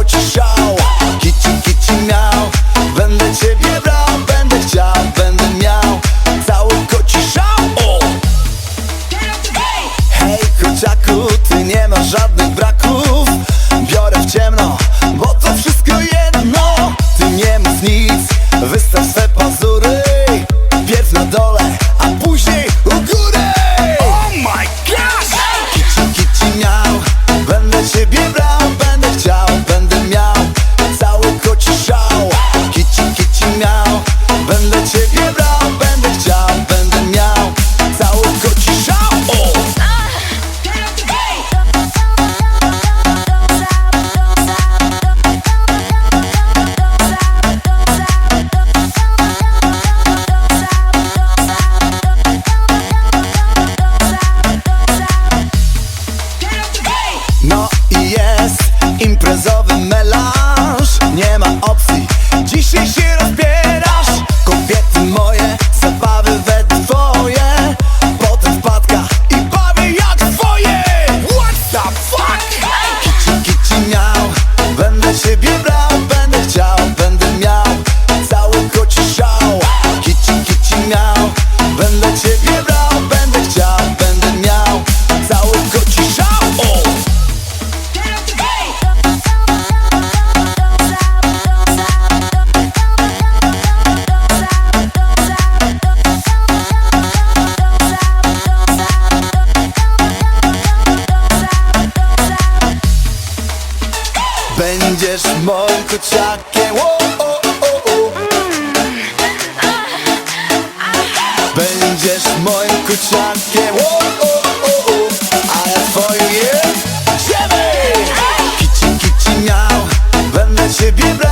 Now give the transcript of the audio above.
choć szał. Kici, kici miał. Będę ciebie brał, będę chciał, będę miał. Cały koci o! Hej kociaku, ty nie masz żadnych braków Będę ciebie brał, będę chciał, będę miał Cały koci szał! Będziesz moim kociakiem. good time, yeah. Whoa, oh, oh, oh. I am for you, yeah. Jemy! Kici, kici miał, będę ciebie brał.